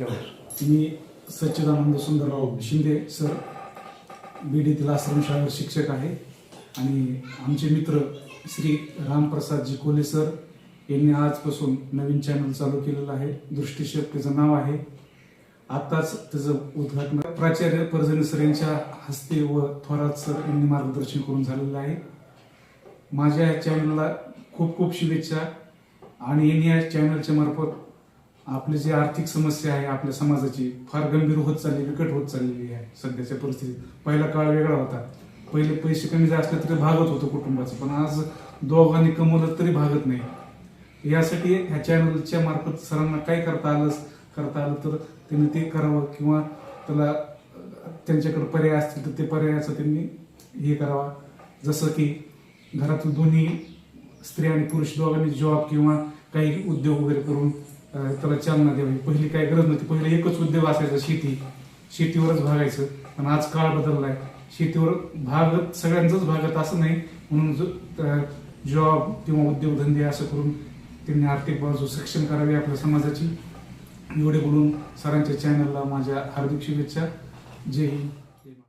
मी Sachchidanand Sundarrao Shinde sir. बीडीतील आश्रमशाळेवर शिक्षक आहे. आणि आमचे मित्र श्री रामप्रसादजी कोले सर. यांनी आजपासून नवीन चॅनल चालू केलेलं आहे. दृष्टिशेप त्याचं नाव आहे. आत्ताच त्याचं उद्घाटन प्राचार्य परजने सर यांच्या हस्ते व थोरात सर यांनी मार्गदर्शन करून झालेलं आहे. माझ्या या चॅनलला खूप खूप शुभेच्छा. आणि यांनी या चॅनलच्या मार्फत आपली जी आर्थिक समस्या आहे आपल्या समाजाची फार गंभीर होत चालली विकट होत चाललेली आहे सध्याच्या परिस्थितीत. पहिला काळ वेगळा होता. पहिले पैसे कमी जास्त असले तरी भागत होतं कुटुंबाचं पण आज दोघांनी कमवलं तरी भागत नाही. यासाठी ह्या चॅनलच्या मार्फत सरांना काय करता आलं करता आलं तर त्यांनी ते करावं किंवा त्याला त्यांच्याकडे पर्याय असतील तर ते पर्यायाचं त्यांनी हे करावा. जसं की घरातील दोन्ही स्त्री आणि पुरुष दोघांनी जॉब किंवा काही उद्योग वगैरे करून त्याला चालना द्यावी. पहिली काय गरज नव्हती. पहिले एकच उद्योग असायचा शेती. शेतीवरच भागायचं. पण आज काळ बदललाय. शेतीवर भागत सगळ्यांचाच भागत असं नाही. म्हणून जॉब किंवा उद्योगधंदे असं करून त्यांनी आर्थिक बाजू सक्षम करावी आपल्या समाजाची. एवढे बोलून सरांच्या चॅनलला माझ्या हार्दिक शुभेच्छा. जय हिंद.